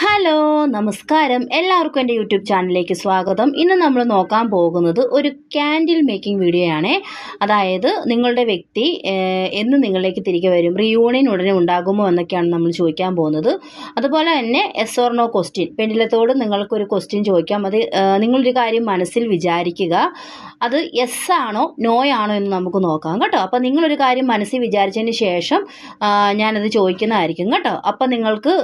Hello നമസ്കാരം. എല്ലാവർക്കും എന്റെ യൂട്യൂബ് ചാനലിലേക്ക് സ്വാഗതം. ഇന്ന് നമ്മൾ നോക്കാൻ പോകുന്നത് ഒരു ക്യാൻഡിൽ മേക്കിംഗ് വീഡിയോ ആണ്. അതായത് നിങ്ങളുടെ വ്യക്തി എന്ന് നിങ്ങളിലേക്ക് തിരികെ വരും. റിയൂണിയൻ ഉടനെ ഉണ്ടാകുമോ എന്നൊക്കെയാണ് നമ്മൾ ചോദിക്കാൻ പോകുന്നത്. അതുപോലെ തന്നെ എസ് ഓർ നോ ക്വസ്റ്റ്യൻ പെണ്ണിലത്തോട് നിങ്ങൾക്കൊരു ക്വസ്റ്റ്യൻ ചോദിക്കാം. അത് നിങ്ങളൊരു കാര്യം മനസ്സിൽ വിചാരിക്കുക. അത് എസ് ആണോ നോ ആണോ എന്ന് നമുക്ക് നോക്കാം കേട്ടോ. അപ്പോൾ നിങ്ങളൊരു കാര്യം മനസ്സിൽ വിചാരിച്ചതിന് ശേഷം ഞാനത് ചോദിക്കുന്നതായിരിക്കും കേട്ടോ. അപ്പോൾ നിങ്ങൾക്ക്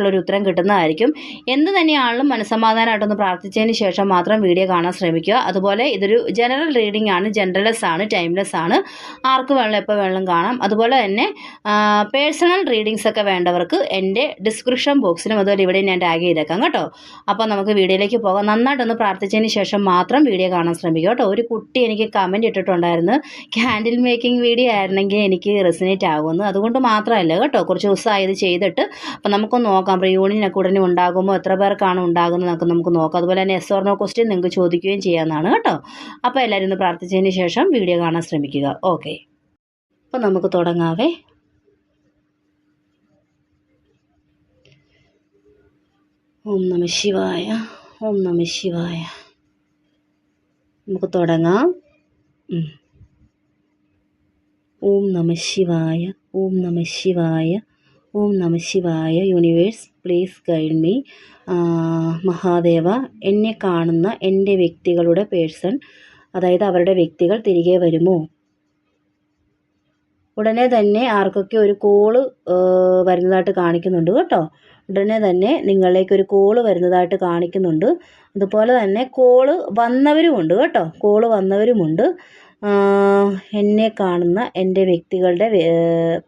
കറക്റ്റായിട്ടുള്ളൊരു ഉത്തരം കിട്ടുന്നതായിരിക്കും. എന്ത് തന്നെയാണെങ്കിലും മനസ്സമാധാനമായിട്ടൊന്ന് പ്രാർത്ഥിച്ചതിന് ശേഷം മാത്രം വീഡിയോ കാണാൻ ശ്രമിക്കുക. അതുപോലെ ഇതൊരു ജനറൽ റീഡിംഗ് ആണ് ജനറലെസ് ആണ് ടൈംലെസ് ആണ്. ആർക്ക് വേണം എപ്പോൾ വേണമെങ്കിലും കാണാം. അതുപോലെ തന്നെ പേഴ്സണൽ റീഡിങ്സ് ഒക്കെ വേണ്ടവർക്ക് എന്റെ ഡിസ്ക്രിപ്ഷൻ ബോക്സിലും അതുപോലെ ഇവിടെ ഞാൻ ടാഗ് ചെയ്തേക്കാം കേട്ടോ. അപ്പോൾ നമുക്ക് വീഡിയോയിലേക്ക് പോകാം. നന്നായിട്ടൊന്ന് പ്രാർത്ഥിച്ചതിന് ശേഷം മാത്രം വീഡിയോ കാണാൻ ശ്രമിക്കുക കേട്ടോ. ഒരു കുട്ടി എനിക്ക് കമന്റ് ഇട്ടിട്ടുണ്ടായിരുന്നു. ക്യാൻഡിൽ മേക്കിംഗ് വീഡിയോ ആയിരുന്നെങ്കിൽ എനിക്ക് റെസിനേറ്റ് ആകുമെന്ന് അതുകൊണ്ട് മാത്രമല്ല കേട്ടോ കുറച്ച് ദിവസമായി ഇത് ചെയ്തിട്ട്. അപ്പോൾ നമുക്കൊന്ന് നോക്കാം. റിയൂണിയനൊക്കെ ഉടനെ ഉണ്ടാകുമ്പോൾ എത്ര പേർക്കാണ് ഉണ്ടാകുന്നതൊക്കെ നമുക്ക് നോക്കാം. അതുപോലെ തന്നെ എസ് ഓർണോ ക്വസ്റ്റ്യൻ നിങ്ങൾക്ക് ചോദിക്കുകയും ചെയ്യാവുന്നതാണ് കേട്ടോ. അപ്പോൾ എല്ലാവരും ഒന്ന് പ്രാർത്ഥിച്ചതിന് ശേഷം വീഡിയോ കാണാൻ ശ്രമിക്കുക. ഓക്കെ അപ്പോൾ നമുക്ക് തുടങ്ങാവേ. ഓം നമ ശിവായ. ഓം നമ ശിവായ. നമുക്ക് തുടങ്ങാം. ഓം നമ ശിവായ. ഓം നമ Shivaya. Om Nama Shivaya universe. Please guide me. Mahadeva എന്നെ കാണുന്ന എന്റെ വ്യക്തികളുടെ പേഴ്സൺ അതായത് അവരുടെ വ്യക്തികൾ തിരികെ വരുമോ? ഉടനെ തന്നെ ആർക്കൊക്കെ ഒരു കോൾ വരുന്നതായിട്ട് കാണിക്കുന്നുണ്ട് കേട്ടോ. ഉടനെ തന്നെ നിങ്ങളിലേക്ക് ഒരു കോൾ വരുന്നതായിട്ട് കാണിക്കുന്നുണ്ട്. അതുപോലെ തന്നെ കോൾ വന്നവരുമുണ്ട് കേട്ടോ. കോൾ വന്നവരുമുണ്ട്. എന്നെ കാണുന്ന എന്റെ വ്യക്തികളുടെ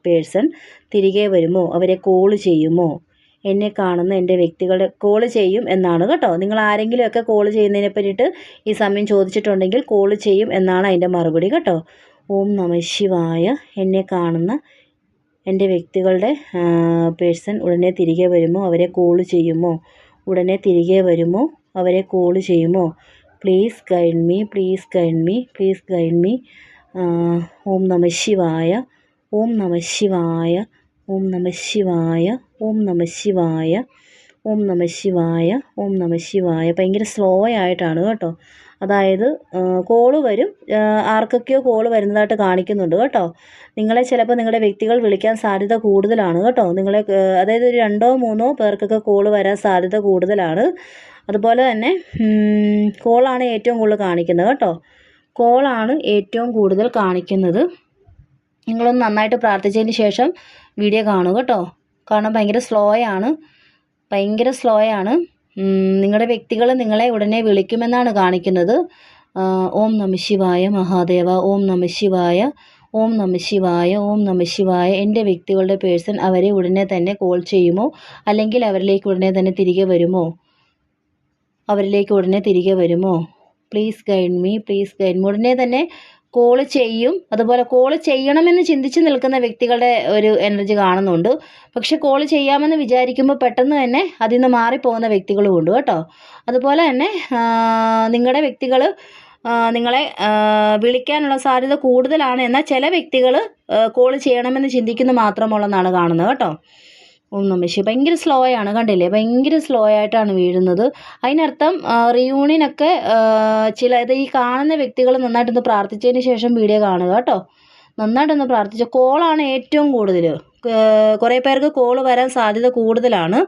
പേഴ്സൺ തിരികെ വരുമോ? അവരെ കോൾ ചെയ്യുമോ? എന്നെ കാണുന്ന എന്റെ വ്യക്തികളുടെ കോൾ ചെയ്യും എന്നാണ് കേട്ടോ. നിങ്ങൾ ആരെങ്കിലുമൊക്കെ കോൾ ചെയ്യുന്നതിനെ പറ്റിയിട്ട് ഈ സമയം ചോദിച്ചിട്ടുണ്ടെങ്കിൽ കോൾ ചെയ്യും എന്നാണ് അതിന്റെ മറുപടി കേട്ടോ. ഓം നമ ശിവായ. എന്നെ കാണുന്ന എന്റെ വ്യക്തികളുടെ പേഴ്സൺ ഉടനെ തിരികെ വരുമോ? അവരെ കോൾ ചെയ്യുമോ? ഉടനെ തിരികെ വരുമോ? അവരെ കോൾ ചെയ്യുമോ? Please guide me please guide me please guide me Om Nama Shivaya Om നമ ശിവായ ഓം നമ ശിവായ ഓം നമ ശിവായ ഓം നമ ശിവായ ഓം നമ ശിവായ. ഭയങ്കര സ്ലോ ആയിട്ടാണ് കേട്ടോ. അതായത് കോൾ വരും. ആർക്കൊക്കെയോ കോൾ വരുന്നതായിട്ട് കാണിക്കുന്നുണ്ട് കേട്ടോ. നിങ്ങളെ ചിലപ്പോൾ നിങ്ങളുടെ വ്യക്തികൾ വിളിക്കാൻ സാധ്യത കൂടുതലാണ് കേട്ടോ. നിങ്ങളെ അതായത് ഒരു രണ്ടോ മൂന്നോ പേർക്കൊക്കെ കോൾ വരാൻ സാധ്യത കൂടുതലാണ്. അതുപോലെ തന്നെ കോളാണ് ഏറ്റവും കൂടുതൽ കാണിക്കുന്നത് കേട്ടോ. കോളാണ് ഏറ്റവും കൂടുതൽ കാണിക്കുന്നത്. നിങ്ങളൊന്ന് നന്നായിട്ട് പ്രാർത്ഥിച്ചതിന് ശേഷം വീഡിയോ കാണുക കേട്ടോ. കാരണം ഭയങ്കര സ്ലോയാണ് ഭയങ്കര സ്ലോയാണ് നിങ്ങളുടെ വ്യക്തികൾ നിങ്ങളെ ഉടനെ വിളിക്കുമെന്നാണ് കാണിക്കുന്നത്. ഓം നമശിവായ മഹാദേവ ഓം നമശിവായ ഓം നമശിവായ ഓം നമശിവായ എന്റെ വ്യക്തികളുടെ പേഴ്സൺ അവരെ ഉടനെ തന്നെ കോൾ ചെയ്യുമോ? അല്ലെങ്കിൽ അവരിലേക്ക് ഉടനെ തന്നെ തിരികെ വരുമോ? അവരിലേക്ക് ഉടനെ തിരികെ വരുമോ? Please guide me please guide me ഉടനെ തന്നെ കോൾ ചെയ്യും. അതുപോലെ കോൾ ചെയ്യണമെന്ന് ചിന്തിച്ച് നിൽക്കുന്ന വ്യക്തികളുടെ ഒരു എനർജി കാണുന്നുണ്ട്. പക്ഷെ കോൾ ചെയ്യാമെന്ന് വിചാരിക്കുമ്പോൾ പെട്ടെന്ന് തന്നെ അതിൽ നിന്ന് മാറിപ്പോകുന്ന വ്യക്തികളും ഉണ്ട് കേട്ടോ. അതുപോലെ തന്നെ നിങ്ങളുടെ വ്യക്തികൾ നിങ്ങളെ വിളിക്കാനുള്ള സാധ്യത കൂടുതലാണ്. എന്നാൽ ചില വ്യക്തികൾ കോൾ ചെയ്യണമെന്ന് ചിന്തിക്കുന്നു മാത്രമുള്ളതാണ് കാണുന്നത് കേട്ടോ. ഓം നമ ശിവ ഭയങ്കര സ്ലോ ആണ് കണ്ടില്ലേ? ഭയങ്കര സ്ലോ ആയിട്ടാണ് വീഴുന്നത്. അതിനർത്ഥം റിയൂണിയനൊക്കെ ചില ഇത് ഈ കാണുന്ന വ്യക്തികൾ നന്നായിട്ടൊന്ന് പ്രാർത്ഥിച്ചതിന് ശേഷം വീഡിയോ കാണുക കേട്ടോ. നന്നായിട്ടൊന്ന് പ്രാർത്ഥിച്ച. കോളാണ് ഏറ്റവും കൂടുതൽ കുറേ പേർക്ക് കോൾ വരാൻ സാധ്യത കൂടുതലാണ്.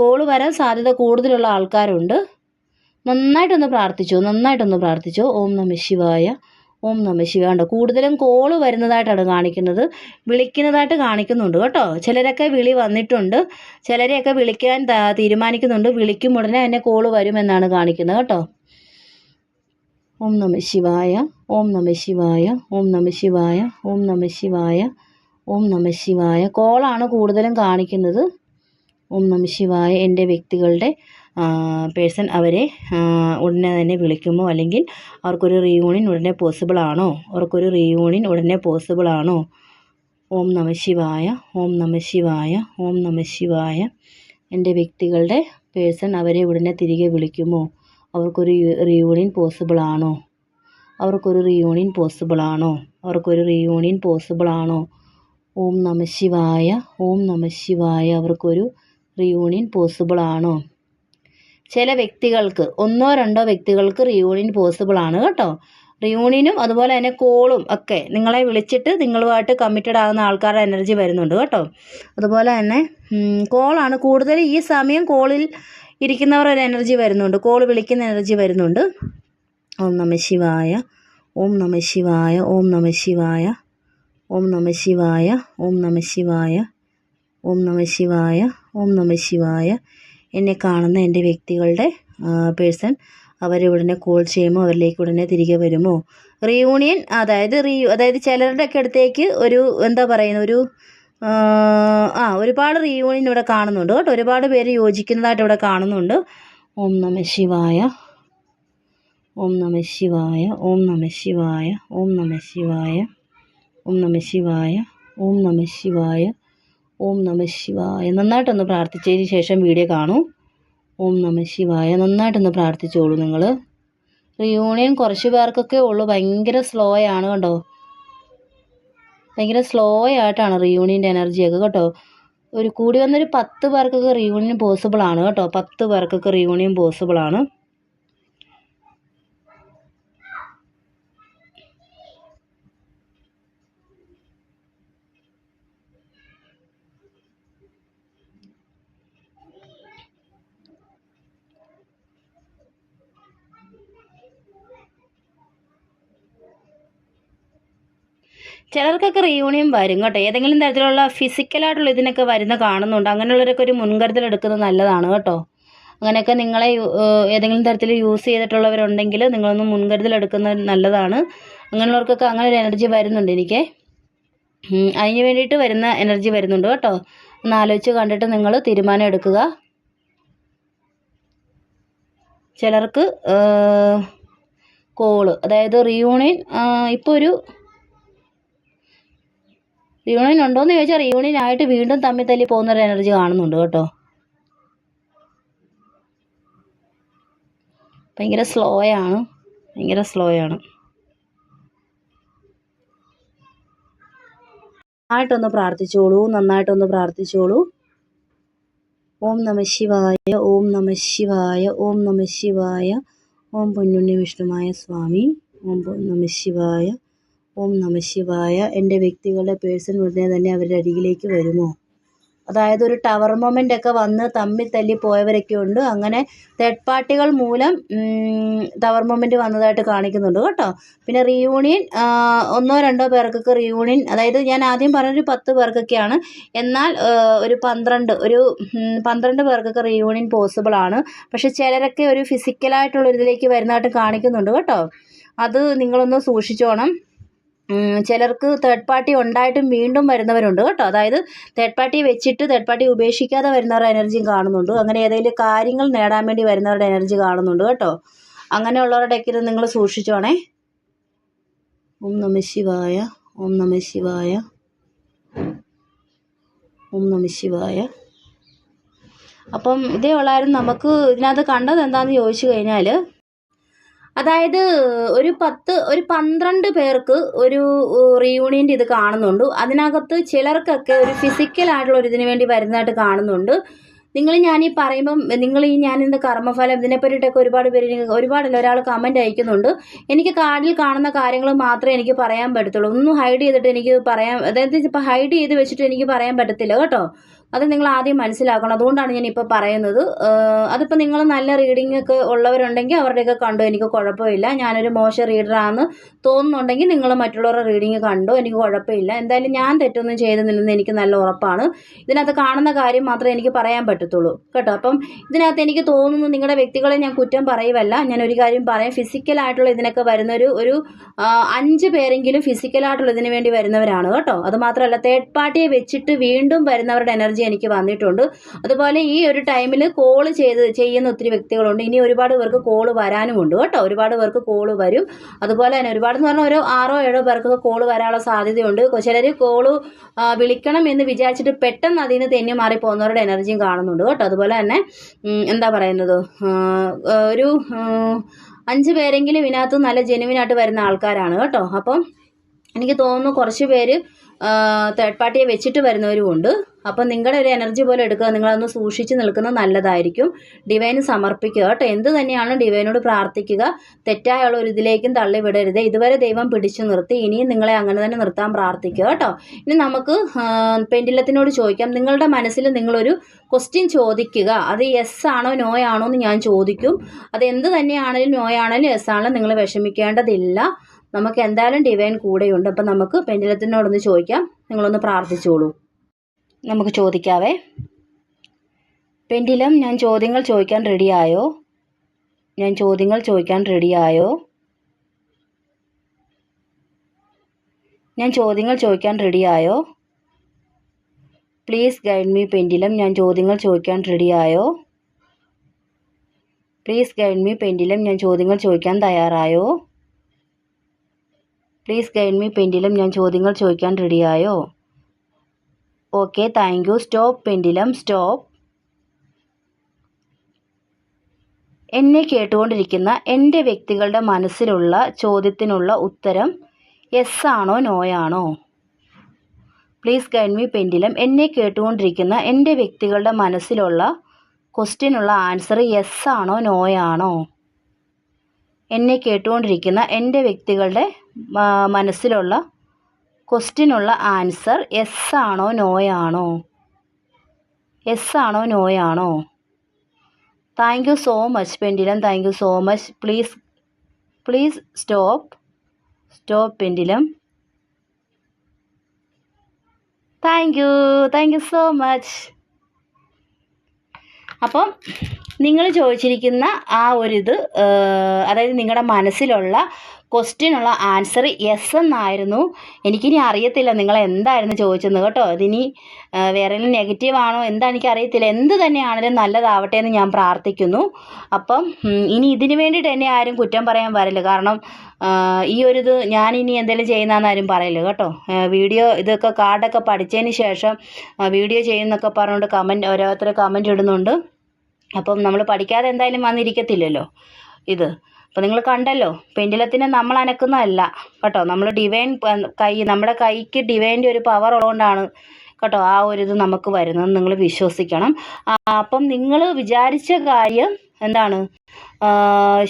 കോൾ വരാൻ സാധ്യത കൂടുതലുള്ള ആൾക്കാരുണ്ട്. നന്നായിട്ടൊന്ന് പ്രാർത്ഥിച്ചു? നന്നായിട്ടൊന്ന് പ്രാർത്ഥിച്ചു? ഓം നമ ശിവായ. ഓം നമ കണ്ടോ? കൂടുതലും കോൾ വരുന്നതായിട്ടാണ് കാണിക്കുന്നത്. വിളിക്കുന്നതായിട്ട് കാണിക്കുന്നുണ്ട് കേട്ടോ. ചിലരൊക്കെ വിളി വന്നിട്ടുണ്ട്. ചിലരെയൊക്കെ വിളിക്കാൻ തീരുമാനിക്കുന്നുണ്ട്. വിളിക്കും ഉടനെ തന്നെ കോൾ വരുമെന്നാണ് കാണിക്കുന്നത് കേട്ടോ. ഓം നമ ശിവായ ഓം നമ ശിവായ ഓം നമ ശിവായ ഓം നമ ശിവായ ഓം നമ ശിവായ. കോളാണ് കൂടുതലും കാണിക്കുന്നത്. ഓം നമ ശിവായ എന്റെ വ്യക്തികളുടെ പേഴ്സൺ അവരെ ഉടനെ തന്നെ വിളിക്കുമോ? അല്ലെങ്കിൽ അവർക്കൊരു റീയൂണിയൻ ഉടനെ പോസിബിൾ ആണോ? അവർക്കൊരു റീയൂണിയൻ ഉടനെ പോസിബിൾ ആണോ? ഓം നമ ശിവായ ഓം നമ ശിവായ ഓം നമ ശിവായ. എന്റെ വ്യക്തികളുടെ പേഴ്സൺ അവരെ ഉടനെ തിരികെ വിളിക്കുമോ? അവർക്കൊരു റീയൂണിയൻ പോസിബിൾ ആണോ? അവർക്കൊരു റീയൂണിയൻ പോസിബിൾ ആണോ? അവർക്കൊരു റീയൂണിയൻ പോസിബിൾ ആണോ? ഓം നമ ശിവായ ഓം നമ ശിവായ. അവർക്കൊരു റീയൂണിയൻ പോസിബിൾ ആണോ? ചില വ്യക്തികൾക്ക് ഒന്നോ രണ്ടോ വ്യക്തികൾക്ക് റിയൂണിയൻ പോസിബിൾ ആണ് കേട്ടോ. റിയൂണിയനും അതുപോലെ തന്നെ കോളും ഒക്കെ നിങ്ങളെ വിളിച്ചിട്ട് നിങ്ങളുമായിട്ട് കമ്മിറ്റഡ് ആകുന്ന ആൾക്കാരുടെ എനർജി വരുന്നുണ്ട് കേട്ടോ. അതുപോലെ തന്നെ കോളാണ് കൂടുതൽ ഈ സമയം കോളിൽ ഇരിക്കുന്നവരുടെ എനർജി വരുന്നുണ്ട്. കോൾ വിളിക്കുന്ന എനർജി വരുന്നുണ്ട്. ഓം നമ ശിവായ ഓം നമ ശിവായ ഓം നമ ശിവായ ഓം നമ ശിവായ ഓം നമ ശിവായ ഓം നമ ശിവായ ഓം നമ ശിവായ. എന്നെ കാണുന്ന എന്റെ വ്യക്തികളുടെ പേഴ്സൺ അവരുടനെ കോൾ ചെയ്യുമോ? അവരിലേക്ക് ഉടനെ തിരികെ വരുമോ? റീയൂണിയൻ അതായത് റീ അതായത് ചിലരുടെ ഒക്കെ അടുത്തേക്ക് ഒരു എന്താ പറയുന്ന ഒരു ആ ഒരുപാട് റീയൂണിയൻ ഇവിടെ കാണുന്നുണ്ട് കേട്ടോ. ഒരുപാട് പേര് യോജിക്കുന്നതായിട്ട് ഇവിടെ കാണുന്നുണ്ട്. ഓം നമ ശിവായ. ഓം നമ ശിവായ. ഓം നമ ശിവായ. ഓം നമ ശിവായ. ഓം നമ ശിവായ. ഓം നമ ശിവായ. ഓം നമ ശിവായ. നന്നായിട്ടൊന്ന് പ്രാർത്ഥിച്ചതിന് ശേഷം വീഡിയോ കാണൂ. ഓം നമ ശിവായ. നന്നായിട്ടൊന്ന് പ്രാർത്ഥിച്ചോളൂ നിങ്ങൾ റിയൂണിയൻ കുറച്ച് പേർക്കൊക്കെ ഉള്ളൂ. ഭയങ്കര സ്ലോ ആണ് കേട്ടോ ഭയങ്കര സ്ലോ ആയിട്ടാണ് റിയൂണിയന്റെ എനർജിയൊക്കെ കേട്ടോ. ഒരു കൂടി വന്നൊരു പത്ത് പേർക്കൊക്കെ റിയൂണിയൻ പോസിബിൾ ആണ് കേട്ടോ. പത്ത് പേർക്കൊക്കെ റിയൂണിയൻ പോസിബിൾ ആണ്. ചിലർക്കൊക്കെ റീയൂണിയൻ വരും കേട്ടോ. ഏതെങ്കിലും തരത്തിലുള്ള ഫിസിക്കലായിട്ടുള്ള ഇതിനൊക്കെ വരുന്ന കാണുന്നുണ്ട്. അങ്ങനെയുള്ളവരൊക്കെ ഒരു മുൻകരുതൽ എടുക്കുന്നത് നല്ലതാണ് കേട്ടോ. അങ്ങനെയൊക്കെ നിങ്ങളെ ഏതെങ്കിലും തരത്തിൽ യൂസ് ചെയ്തിട്ടുള്ളവരുണ്ടെങ്കിൽ നിങ്ങളൊന്ന് മുൻകരുതൽ എടുക്കുന്നത് നല്ലതാണ്. അങ്ങനെയുള്ളവർക്കൊക്കെ അങ്ങനെ ഒരു എനർജി വരുന്നുണ്ട് എനിക്ക്. അതിന് വേണ്ടിയിട്ട് വരുന്ന എനർജി വരുന്നുണ്ട് കേട്ടോ. ഒന്ന് ആലോചിച്ച് കണ്ടിട്ട് നിങ്ങൾ തീരുമാനം എടുക്കുക. ചിലർക്ക് കോൾ അതായത് റിയൂണിയൻ ഇപ്പോൾ ഒരു റിയൂണിയൻ ഉണ്ടോയെന്ന് ചോദിച്ചാൽ റിയൂണിയൻ ആയിട്ട് വീണ്ടും തമ്മിൽ തല്ലി പോകുന്നൊരു എനർജി കാണുന്നുണ്ട് കേട്ടോ. ഭയങ്കര സ്ലോയാണ് ഭയങ്കര സ്ലോയാണ് നന്നായിട്ടൊന്ന് പ്രാർത്ഥിച്ചോളൂ. നന്നായിട്ടൊന്ന് പ്രാർത്ഥിച്ചോളൂ. ഓം നമ ശിവായ ഓം നമ ശിവായ ഓം നമ ശിവായ ഓം പൊന്നുണ്ണി വിഷ്ണുമായ സ്വാമി ഓം നമ ശിവായ ഓം നമശിവായ എന്റെ വ്യക്തികളുടെ പേഴ്സൺ ഉടനെ തന്നെ അവരുടെ അരികിലേക്ക് വരുമോ? അതായത് ഒരു ടവർ മൊമെന്റ് ഒക്കെ വന്ന് തമ്മിൽ തല്ലി പോയവരൊക്കെ ഉണ്ട്. അങ്ങനെ തേർഡ് പാർട്ടികൾ മൂലം ടവർ മൊമെന്റ് വന്നതായിട്ട് കാണിക്കുന്നുണ്ട് കേട്ടോ. പിന്നെ റീയൂണിയൻ ഒന്നോ രണ്ടോ പേർക്കൊക്കെ റീയൂണിയൻ അതായത് ഞാൻ ആദ്യം പറഞ്ഞൊരു പത്ത് പേർക്കൊക്കെയാണ്. എന്നാൽ ഒരു പന്ത്രണ്ട് ഒരു പന്ത്രണ്ട് പേർക്കൊക്കെ റീയൂണിയൻ പോസിബിൾ ആണ്. പക്ഷേ ചിലരൊക്കെ ഒരു ഫിസിക്കലായിട്ടുള്ള ഒരു ഇതിലേക്ക് വരുന്നതായിട്ട് കാണിക്കുന്നുണ്ട് കേട്ടോ. അത് നിങ്ങളൊന്ന് സൂക്ഷിച്ചോണം. ചിലർക്ക് തേർഡ് പാർട്ടി ഉണ്ടായിട്ടും വീണ്ടും വരുന്നവരുണ്ട് കേട്ടോ. അതായത് തേർഡ് പാർട്ടി വെച്ചിട്ട് തേർഡ് പാർട്ടി ഉപേക്ഷിക്കാതെ വരുന്നവരുടെ എനർജിയും കാണുന്നുണ്ട്. അങ്ങനെ ഏതെങ്കിലും കാര്യങ്ങൾ നേടാൻ വേണ്ടി വരുന്നവരുടെ എനർജി കാണുന്നുണ്ട് കേട്ടോ. അങ്ങനെയുള്ളവരുടെയൊക്കെ ഇത് നിങ്ങൾ സൂക്ഷിച്ചോണേ. ഓം നമ ശിവായ ഓം നമ ശിവായ ഓം നമ ശിവായ. അപ്പം ഇതേ ഉള്ളായിരുന്നു. നമുക്ക് ഇതിനകത്ത് കണ്ടത് എന്താണെന്ന് ചോദിച്ചു കഴിഞ്ഞാൽ അതായത് ഒരു പത്ത് ഒരു പന്ത്രണ്ട് പേർക്ക് ഒരു റീയൂണിയന്റെ ഇത് കാണുന്നുണ്ട്. അതിനകത്ത് ചിലർക്കൊക്കെ ഒരു ഫിസിക്കലായിട്ടുള്ള ഒരു ഇതിന് വേണ്ടി വരുന്നതായിട്ട് കാണുന്നുണ്ട്. നിങ്ങൾ ഞാൻ ഈ പറയുമ്പം നിങ്ങൾ ഈ ഞാൻ ഇന്ന് കർമ്മഫലം ഇതിനെ പറ്റിയിട്ടൊക്കെ ഒരുപാട് പേര് ഒരുപാടല്ല ഒരാൾ കമന്റ് അയക്കുന്നുണ്ട്. എനിക്ക് കാർഡിൽ കാണുന്ന കാര്യങ്ങൾ മാത്രമേ എനിക്ക് പറയാൻ പറ്റത്തുള്ളൂ. ഒന്നും ഹൈഡ് ചെയ്തിട്ട് എനിക്ക് പറയാൻ അതായത് ഇപ്പോൾ ഹൈഡ് ചെയ്ത് വെച്ചിട്ട് എനിക്ക് പറയാൻ പറ്റത്തില്ല കേട്ടോ. അത് നിങ്ങൾ ആദ്യം മനസ്സിലാക്കണം. അതുകൊണ്ടാണ് ഞാൻ ഇപ്പോൾ പറയുന്നത്. അതിപ്പോൾ നിങ്ങൾ നല്ല റീഡിംഗ് ഒക്കെ ഉള്ളവരുണ്ടെങ്കിൽ അവരുടെയൊക്കെ കണ്ടു? എനിക്ക് കുഴപ്പമില്ല. ഞാനൊരു മോശം റീഡറാണെന്ന് തോന്നുന്നുണ്ടെങ്കിൽ നിങ്ങൾ മറ്റുള്ളവരുടെ റീഡിങ് കണ്ടു? എനിക്ക് കുഴപ്പമില്ല. എന്തായാലും ഞാൻ തെറ്റൊന്നും ചെയ്തെന്നില്ലെന്ന് എനിക്ക് നല്ല ഉറപ്പാണ്. ഇതിനകത്ത് കാണുന്ന കാര്യം മാത്രമേ എനിക്ക് പറയാൻ പറ്റത്തുള്ളൂ. കേട്ടോ? അപ്പം ഇതിനകത്ത് എനിക്ക് തോന്നുന്നു നിങ്ങളുടെ വ്യക്തികളെ ഞാൻ കുറ്റം പറയുമല്ല ഞാൻ ഒരു കാര്യം പറയാം. ഫിസിക്കലായിട്ടുള്ള ഇതിനൊക്കെ വരുന്നൊരു ഒരു അഞ്ച് പേരെങ്കിലും ഫിസിക്കലായിട്ടുള്ള ഇതിന് വേണ്ടി വരുന്നവരാണ്. കേട്ടോ? അത് മാത്രമല്ല തേർഡ് പാർട്ടിയെ വെച്ചിട്ട് വീണ്ടും വരുന്നവരുടെ എനർജി എനിക്ക് വന്നിട്ടുണ്ട്. അതുപോലെ ഈ ഒരു ടൈമിൽ കോൾ ചെയ്ത് ചെയ്യുന്ന ഒത്തിരി വ്യക്തികളുണ്ട്. ഇനി ഒരുപാട് പേർക്ക് കോൾ വരാനുമുണ്ട് കേട്ടോ. ഒരുപാട് പേർക്ക് കോൾ വരും. അതുപോലെ തന്നെ ഒരുപാട് എന്ന് പറഞ്ഞാൽ ഒരു ആറോ ഏഴോ പേർക്ക് കോൾ വരാനുള്ള സാധ്യതയുണ്ട്. ചിലർ കോൾ വിളിക്കണം എന്ന് വിചാരിച്ചിട്ട് പെട്ടെന്ന് അതിൽ നിന്ന് തെന്നി മാറി പോകുന്നവരുടെ എനർജിയും കാണുന്നുണ്ട് കേട്ടോ. അതുപോലെ തന്നെ എന്താ പറയുന്നത്? ഒരു അഞ്ച് പേരെങ്കിലും ഇതിനകത്ത് നല്ല ജെനുവിനായിട്ട് വരുന്ന ആൾക്കാരാണ് കേട്ടോ. അപ്പം എനിക്ക് തോന്നുന്നു കുറച്ച് പേര് തേർഡ് പാർട്ടിയെ വെച്ചിട്ട് വരുന്നവരുമുണ്ട് അപ്പം നിങ്ങളുടെ ഒരു എനർജി പോലെ എടുക്കുക നിങ്ങളൊന്ന് സൂക്ഷിച്ച് നിൽക്കുന്നത് നല്ലതായിരിക്കും. ഡിവൈന് സമർപ്പിക്കുക കേട്ടോ. എന്ത് തന്നെയാണ് ഡിവൈനോട് പ്രാർത്ഥിക്കുക? തെറ്റായുള്ള ഒരു ഇതിലേക്കും തള്ളിവിടരുത്. ഇതുവരെ ദൈവം പിടിച്ചു നിർത്തി ഇനിയും നിങ്ങളെ അങ്ങനെ തന്നെ നിർത്താൻ പ്രാർത്ഥിക്കുക കേട്ടോ. ഇനി നമുക്ക് പെൻഡിലത്തിനോട് ചോദിക്കാം. നിങ്ങളുടെ മനസ്സിൽ നിങ്ങളൊരു ക്വസ്റ്റ്യൻ ചോദിക്കുക. അത് യെസ് ആണോ നോ ആണോ എന്ന് ഞാൻ ചോദിക്കും. അത് എന്ത് തന്നെയാണെങ്കിലും നോ ആണെങ്കിലും യെസ് ആണെങ്കിലും നിങ്ങൾ വിഷമിക്കേണ്ടതില്ല. നമുക്ക് എന്തായാലും ഡിവൈൻ കൂടെയുണ്ട്. അപ്പം നമുക്ക് പെൻഡിലത്തിനോടൊന്ന് ചോദിക്കാം. നിങ്ങളൊന്ന് പ്രാർത്ഥിച്ചോളൂ. നമുക്ക് ചോദിക്കാവേ. പെൻഡിലം ഞാൻ ചോദ്യങ്ങൾ ചോദിക്കാൻ റെഡിയായോ ഞാൻ ചോദ്യങ്ങൾ ചോദിക്കാൻ റെഡിയായോ ഞാൻ ചോദ്യങ്ങൾ ചോദിക്കാൻ റെഡിയായോ പ്ലീസ് ഗൈഡ് മീ പെൻഡിലം. ഞാൻ ചോദ്യങ്ങൾ ചോദിക്കാൻ റെഡിയായോ പ്ലീസ് ഗൈഡ് മീ പെൻഡിലം. ഞാൻ ചോദ്യങ്ങൾ ചോദിക്കാൻ തയ്യാറായോ? പ്ലീസ് ഗൈഡ് മീ പെൻഡിലം ഞാൻ ചോദ്യങ്ങൾ ചോദിക്കാൻ റെഡിയായോ okay thank you stop pendulum stop എന്നെ കേട്ടുകൊണ്ടിരിക്കുന്ന എന്റെ വ്യക്തികളുടെ മനസ്സിലുള്ള ചോദ്യത്തിനുള്ള ഉത്തരം യെസ് ആണോ നോയാണോ പ്ലീസ് ഗൈഡ് മീ പെൻഡിലം എന്നെ കേട്ടുകൊണ്ടിരിക്കുന്ന എന്റെ വ്യക്തികളുടെ മനസ്സിലുള്ള ക്വസ്റ്റ്യനുള്ള ആൻസർ യെസ് ആണോ നോയാണോ എന്നെ കേട്ടുകൊണ്ടിരിക്കുന്ന എന്റെ വ്യക്തികളുടെ മനസ്സിലുള്ള ക്വസ്റ്റിനുള്ള ആൻസർ എസ് ആണോ നോയാണോ എസ് ആണോ നോയാണോ thank you so much pendulum. Thank you so much please please stop stop pendulum. Thank you thank you so much അപ്പം നിങ്ങൾ ചോദിച്ചിരിക്കുന്ന ആ ഒരു ഇത് അതായത് നിങ്ങളുടെ മനസ്സിലുള്ള ക്വസ്റ്റ്യനുള്ള ആൻസർ യെസ് എന്നായിരുന്നു. എനിക്കിനി അറിയത്തില്ല നിങ്ങൾ എന്തായിരുന്നു ചോദിച്ചെന്ന് കേട്ടോ. അതിനി വേറെ നെഗറ്റീവ് ആണോ എന്താ എനിക്ക് അറിയത്തില്ല. എന്ത് തന്നെയാണെങ്കിലും നല്ലതാവട്ടെ എന്ന് ഞാൻ പ്രാർത്ഥിക്കുന്നു. അപ്പം ഇനി ഇതിന് വേണ്ടിയിട്ട് എന്നെ ആരും കുറ്റം പറയാൻ വരില്ല കാരണം ഈ ഒരു ഇത് ഞാൻ ഇനി എന്തെങ്കിലും ചെയ്യുന്നതെന്ന് ആരും പറയില്ല കേട്ടോ. വീഡിയോ ഇതൊക്കെ കാർഡൊക്കെ പഠിച്ചതിന് ശേഷം വീഡിയോ ചെയ്യുന്നൊക്കെ പറഞ്ഞുകൊണ്ട് കമന്റ് ഓരോരുത്തർ കമന്റ് ഇടുന്നുണ്ട്. അപ്പം നമ്മൾ പഠിക്കാതെ എന്തായാലും വന്നിരിക്കത്തില്ലല്ലോ. ഇത്. അപ്പം നിങ്ങൾ കണ്ടല്ലോ പെൻഡിലത്തിനെ നമ്മൾ അനക്കുന്നതല്ല കേട്ടോ? നമ്മൾ ഡിവൈൻ കൈ നമ്മുടെ കൈക്ക് ഡിവൈന്റെ ഒരു പവർ ഉള്ളതുകൊണ്ടാണ് കേട്ടോ ആ ഒരു ഇത് നമുക്ക് വരുന്നത് നിങ്ങൾ വിശ്വസിക്കണം. അപ്പം നിങ്ങൾ വിചാരിച്ച കാര്യം എന്താണ്?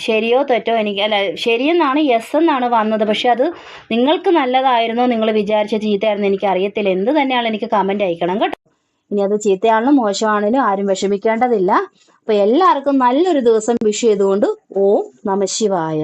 ശരിയോ തെറ്റോ എനിക്ക് അല്ല ശരിയെന്നാണ് യെസ് എന്നാണ് വന്നത്. പക്ഷെ അത് നിങ്ങൾക്ക് നല്ലതായിരുന്നോ നിങ്ങൾ വിചാരിച്ച ചീത്തയായിരുന്നു എനിക്ക് അറിയത്തില്ല എന്ത് തന്നെയാണ് എനിക്ക് കമന്റ് അയക്കണം കേട്ടോ? ഇനി അത് ചീത്തയാണെങ്കിലും മോശമാണെങ്കിലും ആരും വിഷമിക്കേണ്ടതില്ല. അപ്പോൾ എല്ലാവർക്കും നല്ലൊരു ദിവസം വിഷ് ചെയ്തുകൊണ്ട് ഓം നമ ശിവായ.